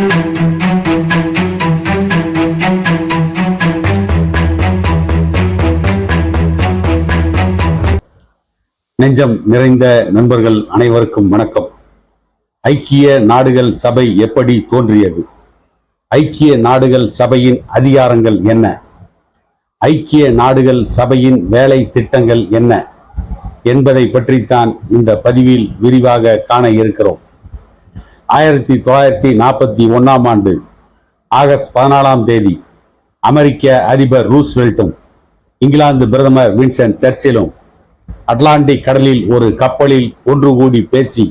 நெஞ்சம் நிறைந்த நண்பர்கள் அனைவருக்கும் வணக்கம். ஐக்கிய நாடுகள் சபை எப்படி தோன்றியது? ஐக்கிய நாடுகள் சபையின் அதிகாரங்கள் என்ன? ஐக்கிய நாடுகள் சபையின் வேலை திட்டங்கள் என்ன? என்பதை பற்றித்தான் இந்த பதிவில் விரிவாக காண இருக்கிறோம். ஆயிரத்தி தொள்ளாயிரத்தி நாற்பத்தி ஒன்றாம் ஆண்டு ஆகஸ்ட் பதினாலாம் தேதி அமெரிக்க அதிபர் ரூஸ்வெல்ட்டும் இங்கிலாந்து பிரதமர் வின்சென்ட் சர்ச்சிலும் அட்லாண்டிக் கடலில் ஒரு கப்பலில் ஒன்று கூடி பேசி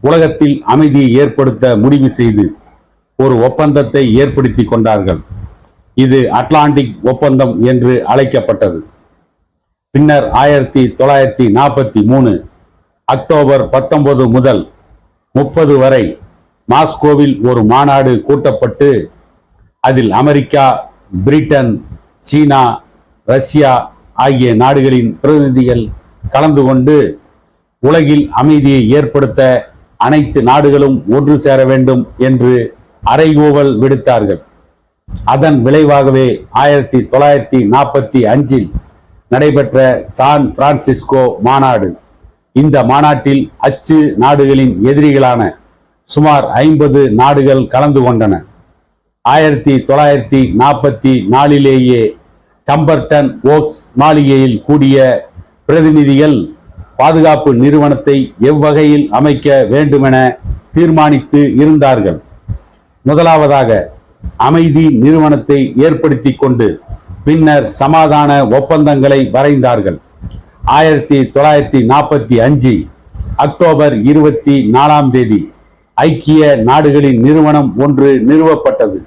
உலகத்தில் அமைதியை ஏற்படுத்த முடிவு செய்து ஒரு ஒப்பந்தத்தை ஏற்படுத்தி கொண்டார்கள். இது அட்லாண்டிக் ஒப்பந்தம் என்று அழைக்கப்பட்டது. பின்னர் ஆயிரத்தி தொள்ளாயிரத்தி நாற்பத்தி மூணு அக்டோபர் பத்தொன்பது முதல் முப்பது வரை மாஸ்கோவில் ஒரு மாநாடு கூட்டப்பட்டு அதில் அமெரிக்கா பிரிட்டன் சீனா ரஷ்யா ஆகிய நாடுகளின் பிரதிநிதிகள் கலந்து கொண்டு உலகில் அமைதியை ஏற்படுத்த அனைத்து நாடுகளும் ஒன்று சேர வேண்டும் என்று அறைகூவல் விடுத்தார்கள். அதன் விளைவாகவே ஆயிரத்தி தொள்ளாயிரத்தி நாற்பத்தி அஞ்சில் நடைபெற்ற சான் பிரான்சிஸ்கோ மாநாடு இந்த மாநாட்டில் அச்சு நாடுகளின் எதிரிகளான சுமார் ஐம்பது நாடுகள் கலந்து கொண்டன. ஆயிரத்தி தொள்ளாயிரத்தி நாற்பத்தி நாலிலேயே டம்பர்டன் ஓக்ஸ் மாளிகையில் கூடிய பிரதிநிதிகள் பாதுகாப்பு நிறுவனத்தை எவ்வகையில் அமைக்க வேண்டுமென தீர்மானித்து இருந்தார்கள். முதலாவதாக அமைதி நிறுவனத்தை ஏற்படுத்தி கொண்டு பின்னர் சமாதான ஒப்பந்தங்களை வரைந்தார்கள். ஆயிரத்தி தொள்ளாயிரத்தி நாற்பத்தி அஞ்சு அக்டோபர் இருபத்தி நாலாம் தேதி ஐக்கிய நாடுகளின் நிறுவனம் ஒன்று நிறுவப்பட்டது.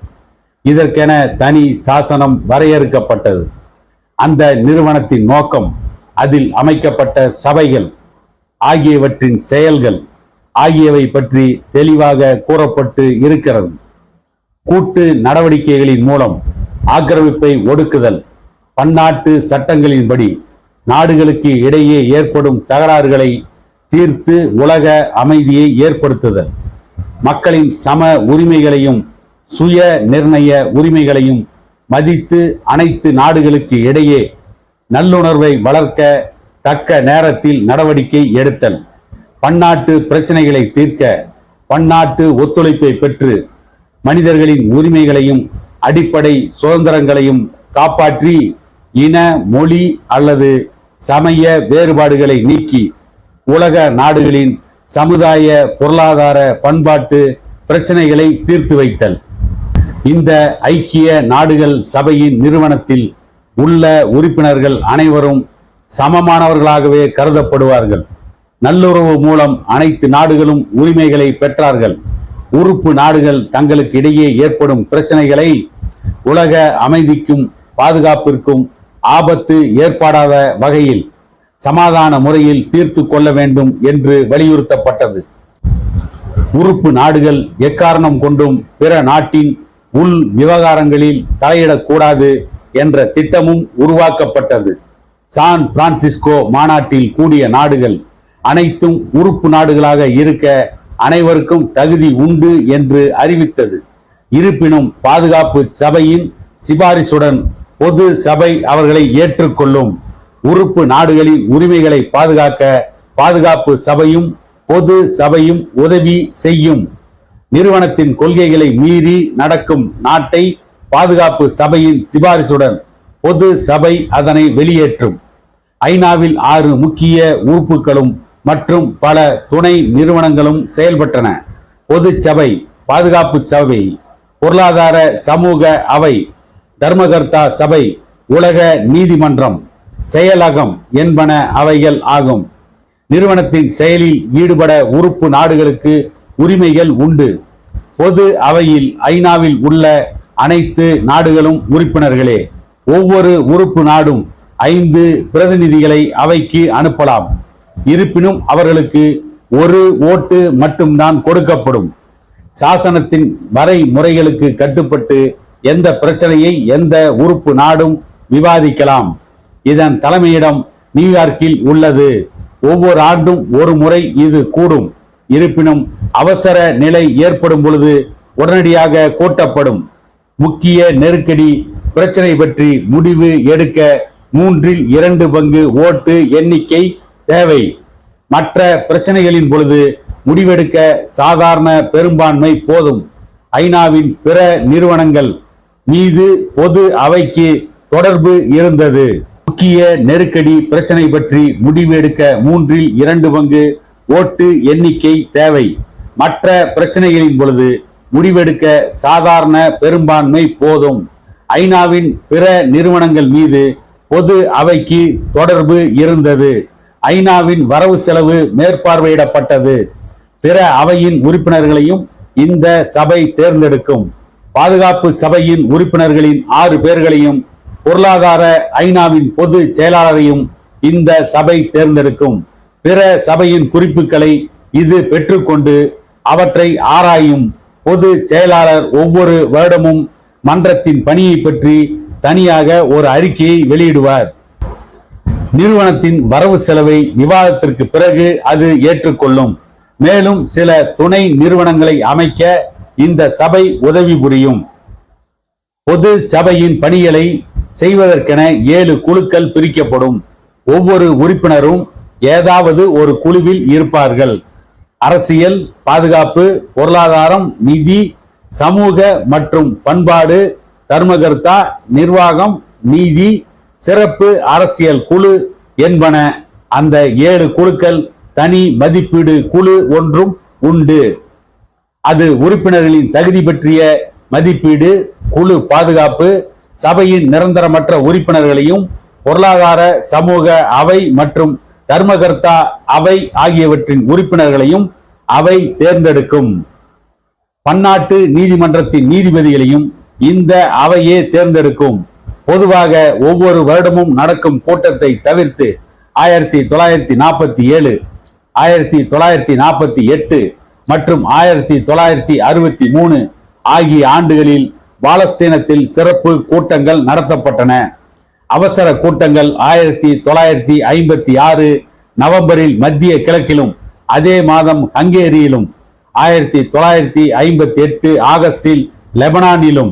இதற்கென தனி சாசனம் வரையறுக்கப்பட்டது. அந்த நிறுவனத்தின் நோக்கம் அதில் அமைக்கப்பட்ட சபைகள் ஆகியவற்றின் செயல்கள் ஆகியவை பற்றி தெளிவாக கூறப்பட்டு இருக்கிறது. கூட்டு நடவடிக்கைகளின் மூலம் ஆக்கிரமிப்பை ஒடுக்குதல் பன்னாட்டு சட்டங்களின்படி நாடுகளுக்கு இடையே ஏற்படும் தகராறுகளை தீர்த்து உலக அமைதியை ஏற்படுத்துதல். மக்களின் சம உரிமைகளையும் சுய நிர்ணய உரிமைகளையும் மதித்து அனைத்து நாடுகளுக்கு இடையே நல்லுணர்வை வளர்க்க தக்க நேரத்தில் நடவடிக்கை எடுத்தல். பன்னாட்டு பிரச்சனைகளை தீர்க்க பன்னாட்டு ஒத்துழைப்பை பெற்று மனிதர்களின் உரிமைகளையும் அடிப்படை சுதந்திரங்களையும் காப்பாற்றி இன மொழி அல்லது சமய வேறுபாடுகளை நீக்கி உலக நாடுகளின் சமுதாய பொருளாதார பண்பாட்டு பிரச்சனைகளை தீர்த்து வைத்தல். இந்த ஐக்கிய நாடுகள் சபையின் நிறுவனத்தில் உள்ள உறுப்பினர்கள் அனைவரும் சமமானவர்களாகவே கருதப்படுவார்கள். நல்லுறவு மூலம் அனைத்து நாடுகளும் உரிமைகளை பெற்றார்கள். உறுப்பு நாடுகள் தங்களுக்கு இடையே ஏற்படும் பிரச்சனைகளை உலக அமைதிக்கும் பாதுகாப்பிற்கும் ஆபத்து ஏற்படாத வகையில் சமாதான முறையில் தீர்த்து கொள்ள வேண்டும் என்று வலியுறுத்தப்பட்டது. உறுப்பு நாடுகள் எக்காரணம் கொண்டும் பிற நாட்டின் உள் விவகாரங்களில் தலையிடக்கூடாது என்ற திட்டமும் உருவாக்கப்பட்டது. சான் பிரான்சிஸ்கோ மாநாட்டில் கூடிய நாடுகள் அனைத்தும் உறுப்பு நாடுகளாக இருக்க அனைவருக்கும் தகுதி உண்டு என்று அறிவித்தது. இருப்பினும் பாதுகாப்பு சபையின் சிபாரிசுடன் பொது சபை அவர்களை ஏற்றுக்கொள்ளும் உறுப்பு நாடுகளின் உரிமைகளை பாதுகாக்க பாதுகாப்பு சபையும் பொது சபையும் உதவி செய்யும். நிறுவனத்தின் கொள்கைகளை மீறி நடக்கும் நாட்டை பாதுகாப்பு சபையின் சிபாரிசுடன் பொது சபை அதனை வெளியேற்றும். ஐநாவில் ஆறு முக்கிய உறுப்புகளும் மற்றும் பல துணை நிறுவனங்களும் செயல்பட்டன. பொது சபை பாதுகாப்பு சபை பொருளாதார சமூக அவை தர்மகர்த்தா சபை உலக நீதிமன்றம் செயலகம் என்பன அவைகள் ஆகும். நிறுவனத்தின் செயலில் ஈடுபட உறுப்பு நாடுகளுக்கு உரிமைகள் உண்டு. பொது அவையில் ஐநாவில் உள்ள அனைத்து நாடுகளும் உறுப்பினர்களே ஒவ்வொரு உறுப்பு நாடும் ஐந்து பிரதிநிதிகளை அவைக்கு அனுப்பலாம். இருப்பினும் அவர்களுக்கு ஒரு ஓட்டு மட்டும்தான் கொடுக்கப்படும். சாசனத்தின் வரைமுறைகளுக்கு கட்டுப்பட்டு எந்த பிரச்சனையை எந்த உறுப்பு நாடும் விவாதிக்கலாம். இதன் தலைமையிடம் நியூயார்க்கில் உள்ளது. ஒவ்வொரு ஆண்டும் ஒரு முறை இது கூடும். இருப்பினும் அவசர நிலை ஏற்படும் பொழுது உடனடியாக கூட்டப்படும். முக்கிய நெருக்கடி பிரச்சனை பற்றி முடிவு எடுக்க மூன்றில் இரண்டு பங்கு ஓட்டு எண்ணிக்கை தேவை. மற்ற பிரச்சனைகளின் பொழுது முடிவெடுக்க சாதாரண பெரும்பான்மை போதும். ஐநாவின் பிற நிறுவனங்கள் மீது பொது அவைக்கு தொடர்பு இருந்தது. முக்கிய நெருக்கடி பிரச்சனை பற்றி முடிவு எடுக்க மூன்றில் இரண்டு பங்கு ஓட்டு எண்ணிக்கை தேவை. மற்ற பிரச்சனைகளின் பொழுது முடிவெடுக்க சாதாரண பெரும்பான்மை போதும். ஐநாவின் பிற நிறுவனங்கள் மீது பொது அவைக்கு தொடர்பு இருந்தது. ஐநாவின் வரவு செலவு மேற்பார்வையிடப்பட்டது. பிற அவையின் உறுப்பினர்களையும் இந்த சபை தேர்ந்தெடுக்கும். பாதுகாப்பு சபையின் உறுப்பினர்களின் ஆறு பேர்களையும் பொருளாதார ஐநாவின் பொது செயலாளரையும் இந்த சபை தேர்ந்தெடுக்கும். பிற சபையின் குறிப்புகளை இது பெற்றுக்கொண்டு அவற்றை ஆராயும் பொது செயலாளர் ஒவ்வொரு வருடமும் மன்றத்தின் பணியை பற்றி தனியாக ஒரு அறிக்கையை வெளியிடுவார். நிறுவனத்தின் வரவு செலவை விவாதத்திற்கு பிறகு அது ஏற்றுக்கொள்ளும். மேலும் சில துணை நிறுவனங்களை அமைக்க இந்த சபை உதவி புரியும். பொது சபையின் பணிகளை செய்வதற்கென ஏழு குழுக்கள் பிரிக்கப்படும். ஒவ்வொரு உறுப்பினரும் ஏதாவது ஒரு குழுவில் இருப்பார்கள். அரசியல் பாதுகாப்பு பொருளாதாரம் நிதி சமூக மற்றும் பண்பாடு தர்மகர்த்தா நிர்வாகம் நீதி சிறப்பு அரசியல் குழு என்பன அந்த ஏழு குழுக்கள் தனி மதிப்பீடு குழு ஒன்றும் உண்டு. அது உறுப்பினர்களின் தகுதி பற்றிய மதிப்பீடு குழு பாதுகாப்பு சபையின் நிரந்தரமற்ற உறுப்பினர்களையும் பொருளாதார சமூக அவை மற்றும் தர்மகர்த்தா அவை ஆகியவற்றின் உறுப்பினர்களையும் அவை தேர்ந்தெடுக்கும். பன்னாட்டு நீதிமன்றத்தின் நீதிபதிகளையும் இந்த அவையே தேர்ந்தெடுக்கும். பொதுவாக ஒவ்வொரு வருடமும் நடக்கும் கூட்டத்தை தவிர்த்து ஆயிரத்தி தொள்ளாயிரத்தி நாற்பத்தி ஏழு ஆயிரத்தி தொள்ளாயிரத்தி நாற்பத்தி எட்டு மற்றும் ஆயிரத்தி தொள்ளாயிரத்தி அறுபத்தி மூணு ஆகிய ஆண்டுகளில் பாலஸ்தீனத்தில் சிறப்பு கூட்டங்கள் நடத்தப்பட்டன. அவசர கூட்டங்கள் ஆயிரத்தி தொள்ளாயிரத்தி ஐம்பத்தி ஆறு நவம்பரில் மத்திய கிழக்கிலும் அதே மாதம் ஹங்கேரியிலும் ஆயிரத்தி தொள்ளாயிரத்தி ஐம்பத்தி எட்டு ஆகஸ்டில் லெபனானிலும்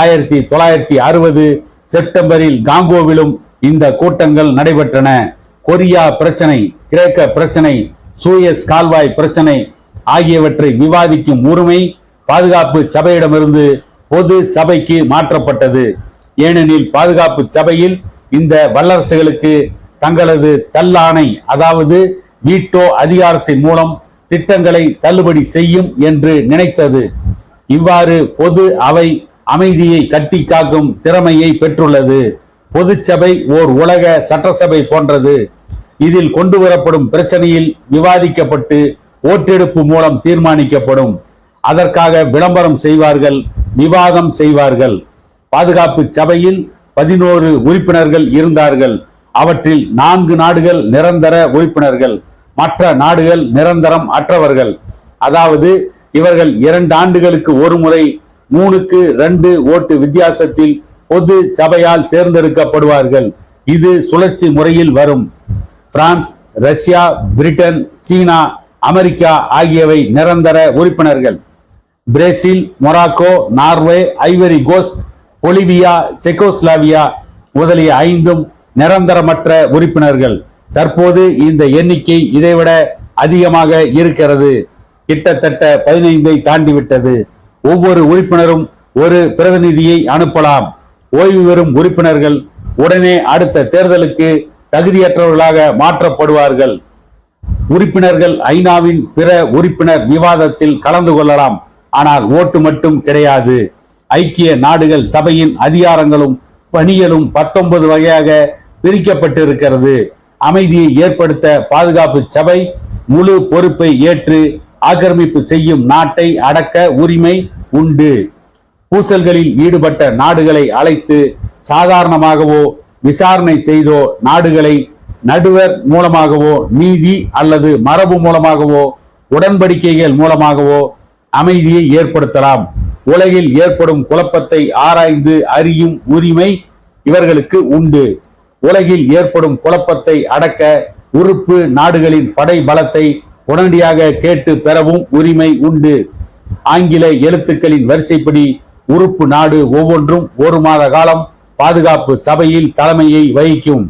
ஆயிரத்தி தொள்ளாயிரத்தி அறுபது செப்டம்பரில் காங்கோவிலும் இந்த கூட்டங்கள் நடைபெற்றன. கொரியா பிரச்சனை கிரேக்க பிரச்சனை சூயஸ் கால்வாய் பிரச்சனை ஆகியவற்றை விவாதிக்கும் உரிமை பாதுகாப்பு சபையிடமிருந்து பொது சபைக்கு மாற்றப்பட்டது. ஏனெனில் பாதுகாப்பு சபையில் இந்த வல்லரசுகளுக்கு தங்களது தல்லாணை அதாவது வீட்டோ அதிகாரத்தின் மூலம் திட்டங்களை தள்ளுபடி செய்யும் என்று நினைத்தது. இவ்வாறு பொது அவை அமைதியை கட்டி காக்கும் திறமையை பெற்றுள்ளது. பொதுச்சபை ஓர் உலக சட்டசபை போன்றது. இதில் கொண்டு வரப்படும் பிரச்சனையில் விவாதிக்கப்பட்டு ஓட்டெடுப்பு மூலம் தீர்மானிக்கப்படும். அதற்காக விளம்பரம் செய்வார்கள் விவாதம் செய்வார்கள். பாதுகாப்பு சபையில் பதினோரு உறுப்பினர்கள் இருந்தார்கள். அவற்றில் நான்கு நாடுகள் நிரந்தர உறுப்பினர்கள் மற்ற நாடுகள் நிரந்தரம் அற்றவர்கள். அதாவது இவர்கள் இரண்டு ஆண்டுகளுக்கு ஒரு முறை மூணுக்கு ரெண்டு ஓட்டு வித்தியாசத்தில் பொது சபையால் தேர்ந்தெடுக்கப்படுவார்கள். இது சுழற்சி முறையில் வரும். France Russia Britain China America ஆகியவை நிரந்தர உறுப்பினர்கள். Brazil Morocco Norway Ivory Coast Bolivia Czechoslovakia முதலிய ஐந்தும் நிரந்தரமற்ற உறுப்பினர்கள். தற்போது இந்த எண்ணிக்கை இதைவிட அதிகமாக இருக்கிறது. கிட்டத்தட்ட பதினைந்தை தாண்டிவிட்டது. ஒவ்வொரு உறுப்பினரும் ஒரு பிரதிநிதியை அனுப்பலாம். ஓய்வு பெறும் உறுப்பினர்கள் உடனே அடுத்த தேர்தலுக்கு தகுதியற்றவர்களாக மாற்றப்படுவார்கள். உறுப்பினர்கள் ஐநாவின் பிற உறுப்பினர் விவாதத்தில் கலந்து கொள்ளலாம். ஆனால் ஓட்டு மட்டும் கிடையாது. ஐக்கிய நாடுகள் சபையின் அதிகாரங்களும் பணிகளும் பத்தொன்பது வகையாக பிரிக்கப்பட்டிருக்கிறது. அமைதியை ஏற்படுத்த பாதுகாப்பு சபை முழு பொறுப்பை ஏற்று ஆக்கிரமிப்பு செய்யும் நாட்டை அடக்க உரிமை உண்டு. பூசல்களில் ஈடுபட்ட நாடுகளை அழைத்து சாதாரணமாகவோ விசாரணை செய்தோ நாடுகளை நடுவர் மூலமாகவோ நீதி அல்லது மரபு மூலமாகவோ உடன்படிக்கைகள் மூலமாகவோ அமைதியை ஏற்படுத்தலாம். உலகில் ஏற்படும் குழப்பத்தை ஆராய்ந்து அறியும் உரிமை இவர்களுக்கு உண்டு. உலகில் ஏற்படும் குழப்பத்தை அடக்க உறுப்பு நாடுகளின் படை பலத்தை உடனடியாக கேட்டு பெறவும் உரிமை உண்டு. ஆங்கில எழுத்துக்களின் வரிசைப்படி உறுப்பு நாடு ஒவ்வொன்றும் ஒரு மாத காலம் பாதுகாப்பு சபையில் தலைமையை வகிக்கும்.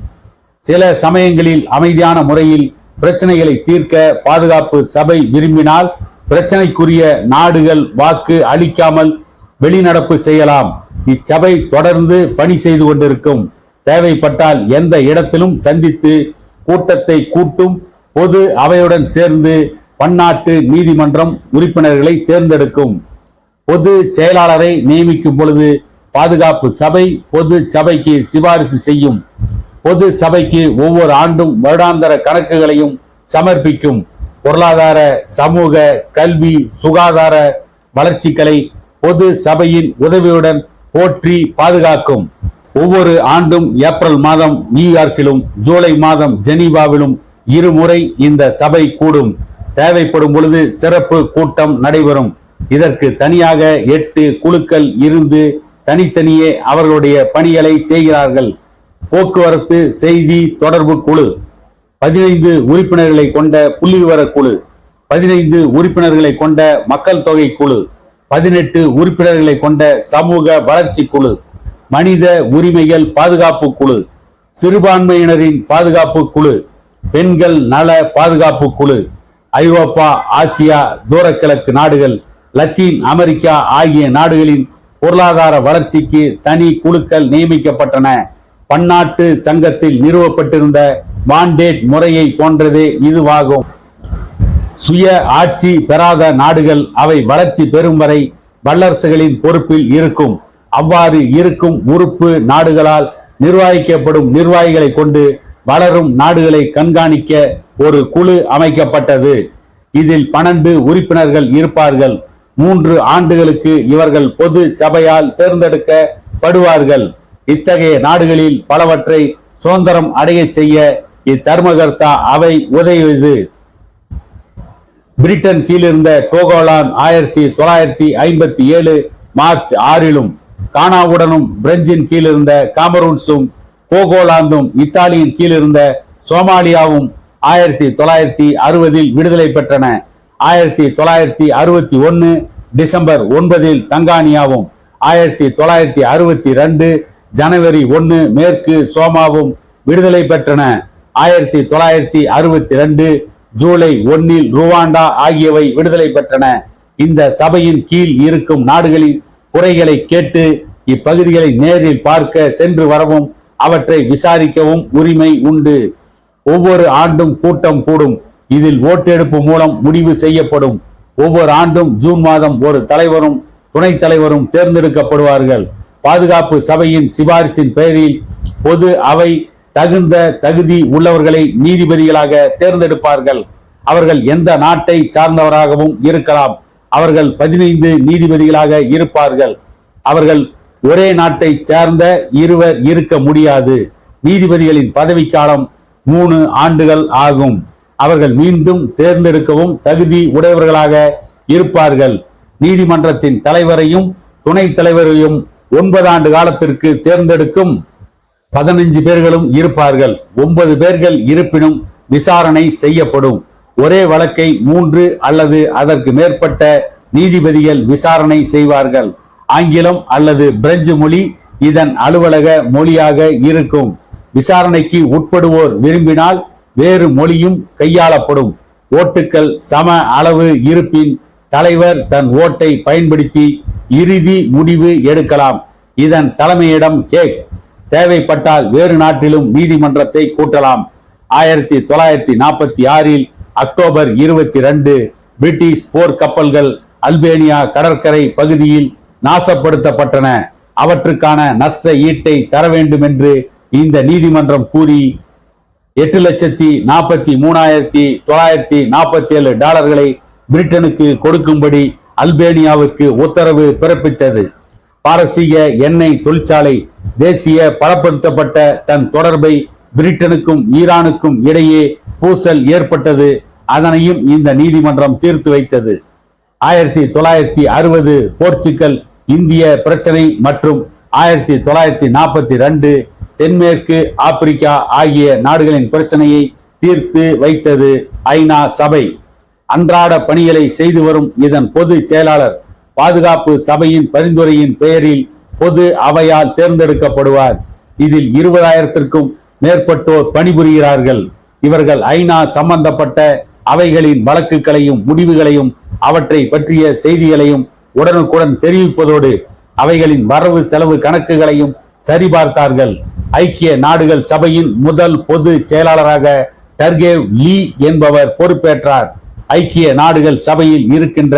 சில சமயங்களில் அமைதியான முறையில் பிரச்சனைகளை தீர்க்க பாதுகாப்பு சபை விரும்பினால் பிரச்சனைக்குரிய நாடுகள் வாக்கு அளிக்காமல் வெளிநடப்பு செய்யலாம். இச்சபை தொடர்ந்து பணி செய்து கொண்டிருக்கும். தேவைப்பட்டால் எந்த இடத்திலும் சந்தித்து கூட்டத்தை கூட்டும். பொது அவையுடன் சேர்ந்து பன்னாட்டு நீதிமன்றம் உறுப்பினர்களை தேர்ந்தெடுக்கும். பொது செயலாளரை நியமிக்கும் பொழுது பாதுகாப்பு சபை பொது சபைக்கு சிபாரிசு செய்யும். பொது சபைக்கு ஒவ்வொரு ஆண்டும் வருடாந்தர கணக்குகளையும் சமர்ப்பிக்கும் பொருளாதார சமூக கல்வி சுகாதார வளர்ச்சிகளை பொது சபையின் உதவியுடன் போற்றி பாதுகாக்கும். ஒவ்வொரு ஆண்டும் ஏப்ரல் மாதம் நியூயார்க்கிலும் ஜூலை மாதம் ஜெனீவாவிலும் இருமுறை இந்த சபை கூடும். தேவைப்படும் பொழுது சிறப்பு கூட்டம் நடைபெறும். இதற்கு தனியாக எட்டு குழுக்கள் இருந்து தனித்தனியே அவர்களுடைய பணிகளை செய்கிறார்கள். போக்குவரத்து செய்தி தொடர்பு குழு. பதினைந்து உறுப்பினர்களை கொண்ட புள்ளிவிவர குழு. பதினைந்து உறுப்பினர்களை கொண்ட மக்கள் தொகை குழு. பதினெட்டு உறுப்பினர்களை கொண்ட சமூக வளர்ச்சி குழு. மனித உரிமைகள் பாதுகாப்பு குழு. சிறுபான்மையினரின் பாதுகாப்பு குழு. பெண்கள் நல பாதுகாப்பு குழு. ஐரோப்பா ஆசியா தூரக்கிழக்கு நாடுகள் லத்தீன் அமெரிக்கா ஆகிய நாடுகளின் பொருளாதார வளர்ச்சிக்கு தனி குழுக்கள் நியமிக்கப்பட்டன. பன்னாட்டு சங்கத்தில் நிறுவப்பட்டிருந்த மாண்டேட் முறையை போன்றதே இதுவாகும். சுய ஆட்சி பெறாத நாடுகள் அவை வளர்ச்சி பெறும் வரை வல்லரசுகளின் பொறுப்பில் இருக்கும். அவ்வாறு இருக்கும் உறுப்பு நாடுகளால் நிர்வகிக்கப்படும் நிர்வாகிகளை கொண்டு வளரும் நாடுகளை கண்காணிக்க ஒரு குழு அமைக்கப்பட்டது. இதில் பன்னெண்டு உறுப்பினர்கள் இருப்பார்கள். மூன்று ஆண்டுகளுக்கு இவர்கள் பொது சபையால் தேர்ந்தெடுக்கப்படுவார்கள். இத்தகைய நாடுகளில் பலவற்றை சுதந்திரம் அடையச் செய்ய இத்தர்மகர்த்தா அவை உதவியது. பிரிட்டன் கீழிருந்த டோகோலான் ஆயிரத்தி தொள்ளாயிரத்தி ஐம்பத்தி ஏழு மார்ச் ஆறிலும் கானாவுடனும் பிரெஞ்சின் கீழிருந்த காமரூன்ஸும் போகோலாந்தும் இத்தாலியின் கீழிருந்த சோமாலியாவும் ஆயிரத்தி தொள்ளாயிரத்தி அறுபதில் விடுதலை பெற்றன. ஆயிரத்தி தொள்ளாயிரத்தி அறுபத்தி ஒன்னு டிசம்பர் ஒன்பதில் தங்கானியாவும் ஆயிரத்தி தொள்ளாயிரத்தி அறுபத்தி ரெண்டு ஜனவரி ஒன்று மேற்கு சோமாவும் விடுதலை பெற்றன. ஆயிரத்தி தொள்ளாயிரத்தி அறுபத்தி ரெண்டு ஜூலை ஒன்னில் ருவாண்டா ஆகியவை விடுதலை பெற்றன. இந்த சபையின் கீழ் இருக்கும் நாடுகளின் குறைகளை கேட்டு இப்பகுதிகளை நேரில் பார்க்க சென்று வரவும் அவற்றை விசாரிக்கவும் உரிமை உண்டு. ஒவ்வொரு ஆண்டும் கூட்டம் கூடும். இதில் ஓட்டெடுப்பு மூலம் முடிவு செய்யப்படும். ஒவ்வொரு ஆண்டும் ஜூன் மாதம் ஒரு தலைவரும் துணைத் தலைவரும் தேர்ந்தெடுக்கப்படுவார்கள். பாதுகாப்பு சபையின் சிபாரிசின் பெயரில் பொது அவை தகுந்த தகுதி உள்ளவர்களை நீதிபதிகளாக தேர்ந்தெடுப்பார்கள். அவர்கள் எந்த நாட்டை சார்ந்தவராகவும் இருக்கலாம். அவர்கள் பதினைந்து நீதிபதிகளாக இருப்பார்கள். அவர்கள் ஒரே நாட்டை சேர்ந்த இருவர் இருக்க முடியாது. நீதிபதிகளின் பதவிக்காலம் மூணு ஆண்டுகள் ஆகும். அவர்கள் மீண்டும் தேர்ந்தெடுக்கவும் தகுதி உடையவர்களாக இருப்பார்கள். நீதிமன்றத்தின் தலைவரையும் துணைத் தலைவரையும் ஒன்பது ஆண்டு காலத்திற்கு தேர்ந்தெடுக்கும் பதினஞ்சு பேர்களும் இருப்பார்கள். ஒன்பது பேர்கள் இருப்பினும் விசாரணை செய்யப்படும். ஒரே வழக்கை மூன்று அல்லது அதற்கு மேற்பட்ட நீதிபதிகள் விசாரணை செய்வார்கள். ஆங்கிலம் அல்லது பிரெஞ்சு மொழி இதன் அலுவலக மொழியாக இருக்கும். விசாரணைக்கு உட்படுவோர் விரும்பினால் வேறு மொழியும் கையாளப்படும். ஓட்டுக்கள் சம அளவு இருப்பின் தலைவர் தன் ஓட்டை பயன்படுத்தி இறுதி முடிவு எடுக்கலாம். இதன் தலைமையிடம் ஹேக் தேவைப்பட்டால் வேறு நாட்டிலும் நீதிமன்றத்தை கூட்டலாம். ஆயிரத்தி தொள்ளாயிரத்தி நாற்பத்தி ஆறில் அக்டோபர் இருபத்தி ரெண்டு பிரிட்டிஷ் போர் கப்பல்கள் அல்பேனியா கடற்கரை பகுதியில் நாசப்படுத்தப்பட்டன. அவற்றுக்கான நஷ்ட ஈட்டை தர வேண்டும் என்று இந்த நீதிமன்றம் கூறி எட்டு லட்சத்தி நாற்பத்தி மூணாயிரத்தி தொள்ளாயிரத்தி நாற்பத்தி ஏழு டாலர்களை பிரிட்டனுக்கு கொடுக்கும்படி அல்பேனியாவுக்கு உத்தரவு பிறப்பித்தது. பாரசீக எண்ணெய் தொழிற்சாலை தேசிய பலப்படுத்தப்பட்ட தன் தொடர்பை பிரிட்டனுக்கும் ஈரானுக்கும் இடையே பூசல் ஏற்பட்டது. அதனையும் இந்த நீதிமன்றம் தீர்த்து வைத்தது. ஆயிரத்தி தொள்ளாயிரத்தி அறுபது போர்ச்சுகல் இந்திய பிரச்சனை மற்றும் ஆயிரத்தி தொள்ளாயிரத்தி நாற்பத்தி ரெண்டு தென்மேற்கு ஆப்பிரிக்கா ஆகிய நாடுகளின் பிரச்சனையை தீர்த்து வைத்தது ஐநா சபை. அன்றாட பணிகளை செய்து வரும் இதன் பொது செயலாளர் பாதுகாப்பு சபையின் பரிந்துரையின் பெயரில் பொது அவையால் தேர்ந்தெடுக்கப்படுவார். இதில் இருபதாயிரத்திற்கும் மேற்பட்டோர் பணிபுரிகிறார்கள். இவர்கள் ஐநா சம்பந்தப்பட்ட அவைகளின் வழக்குகளையும் முடிவுகளையும் அவற்றை பற்றிய செய்திகளையும் உடனுக்குடன் தெரிவிப்பதோடு அவைகளின் வரவு செலவு கணக்குகளையும் சரிபார்த்தார்கள். ஐக்கிய நாடுகள் சபையின் முதல் பொது செயலாளராக டர்கேவ் லீ என்பவர் பொறுப்பேற்றார். ஐக்கிய நாடுகள் சபையில் இருக்கின்ற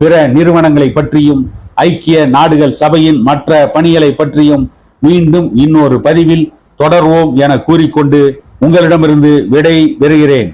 பிற நிறுவனங்களை பற்றியும் ஐக்கிய நாடுகள் சபையின் மற்ற பணிகளை பற்றியும் மீண்டும் இன்னொரு பதிவில் தொடர்வோம் என கூறிக்கொண்டு உங்களிடமிருந்து விடை பெறுகிறேன்.